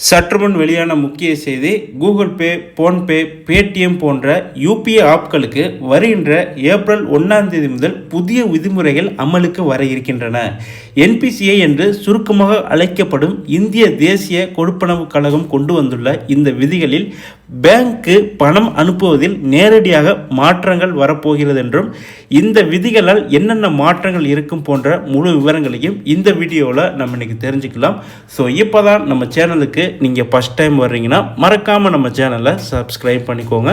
சற்றுமுன் வெளியான முக்கிய செய்தி கூகுள் பே போன்பே பேடிஎம் போன்ற யூபிஐ ஆப்களுக்கு வருகின்ற ஏப்ரல் ஒன்றாம் தேதி முதல் புதிய விதிமுறைகள் அமலுக்கு வர இருக்கின்றன. என்பிசிஐ என்று சுருக்கமாக அழைக்கப்படும் இந்திய தேசிய கொடுப்பனவு கழகம் கொண்டு வந்துள்ள இந்த விதிகளில் பேங்க்கு பணம் அனுப்புவதில் நேரடியாக மாற்றங்கள் வரப்போகிறது என்றும் இந்த விதிகளால் என்னென்ன மாற்றங்கள் இருக்கும் போன்ற முழு விவரங்களையும் இந்த வீடியோவில் நம்ம இன்னைக்கு தெரிஞ்சுக்கலாம். ஸோ இப்போ தான் நம்ம சேனலுக்கு நீங்கள் ஃபஸ்ட் டைம் வர்றீங்கன்னா மறக்காமல் நம்ம சேனலை சப்ஸ்கிரைப் பண்ணிக்கோங்க.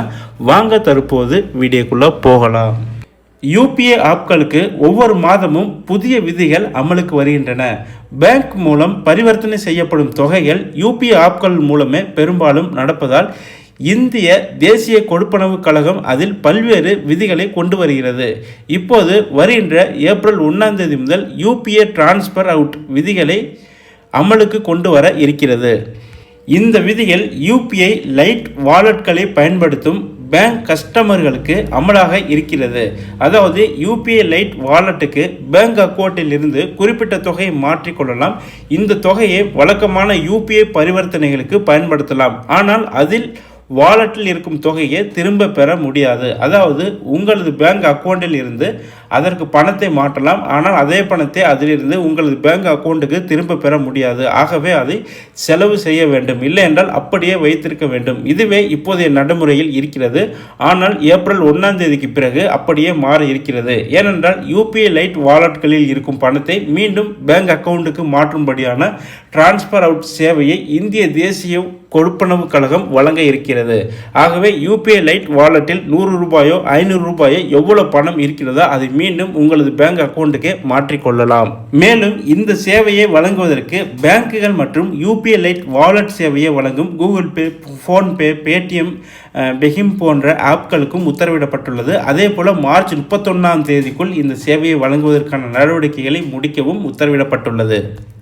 வாங்க தற்போது வீடியோக்குள்ளே போகலாம். யூபிஏ ஆப்களுக்கு ஒவ்வொரு மாதமும் புதிய விதிகள் அமலுக்கு வருகின்றன. பேங்க் மூலம் பரிவர்த்தனை செய்யப்படும் தொகைகள் யூபிஏ ஆப்கள் மூலமே பெரும்பாலும் நடப்பதால் இந்திய தேசிய கொடுப்பனவு கழகம் அதில் பல்வேறு விதிகளை கொண்டு வருகிறது. இப்போது வருகின்ற ஏப்ரல் ஒன்றாம் தேதி முதல் யூபிஏ டிரான்ஸ்பர் அவுட் விதிகளை அமலுக்கு கொண்டு வர இருக்கிறது. இந்த விதிகள் யூபிஐ லைட் வாலெட்களை பயன்படுத்தும் பேங்க் கஸ்டமர்களுக்கு அமலாக இருக்கிறது. அதாவது யூபிஐ லைட் வாலெட்டுக்கு பேங்க் அக்கௌண்ட்டில் இருந்து குறிப்பிட்ட தொகையை மாற்றிக்கொள்ளலாம் இந்த தொகையை வழக்கமான யூபிஐ பரிவர்த்தனைகளுக்கு பயன்படுத்தலாம். ஆனால் அதில் வாலெட்டில் இருக்கும் தொகையை திரும்ப பெற முடியாது. அதாவது உங்களது பேங்க் அக்கௌண்ட்டில் இருந்து அதற்கு பணத்தை மாற்றலாம். ஆனால் அதே பணத்தை அதிலிருந்து உங்களது பேங்க் அக்கௌண்ட்டுக்கு திரும்ப பெற முடியாது. ஆகவே அதை செலவு செய்ய வேண்டும். இல்லை என்றால் அப்படியே வைத்திருக்க வேண்டும். இதுவே இப்போதைய நடைமுறையில் இருக்கிறது. ஆனால் ஏப்ரல் ஒன்றாம் தேதிக்கு பிறகு அப்படியே மாற இருக்கிறது. ஏனென்றால் யூபிஐ லைட் வாலெட்களில் இருக்கும் பணத்தை மீண்டும் பேங்க் அக்கௌண்ட்டுக்கு மாற்றும்படியான டிரான்ஸ்ஃபர் அவுட் சேவையை இந்திய தேசிய கொடுப்பனவு கழகம் வழங்க இருக்கிறது. ஆகவே யூபிஐ லைட் வாலெட்டில் நூறு ரூபாயோ ஐநூறு ரூபாயோ எவ்வளோ பணம் இருக்கிறதோ அதை மீண்டும் உங்களது பேங்க் அக்கௌண்ட்டுக்கு மாற்றிக்கொள்ளலாம் மேலும் இந்த சேவையை வழங்குவதற்கு பேங்குகள் மற்றும் யூபிஐ லைட் வாலெட் சேவையை வழங்கும் Google Pay PhonePe Paytm BHIM போன்ற ஆப்களுக்கும் உத்தரவிடப்பட்டுள்ளது. அதே போல் மார்ச் முப்பத்தொன்னாம் தேதிக்குள் இந்த சேவையை வழங்குவதற்கான நடவடிக்கைகளை முடிக்கவும் உத்தரவிடப்பட்டுள்ளது.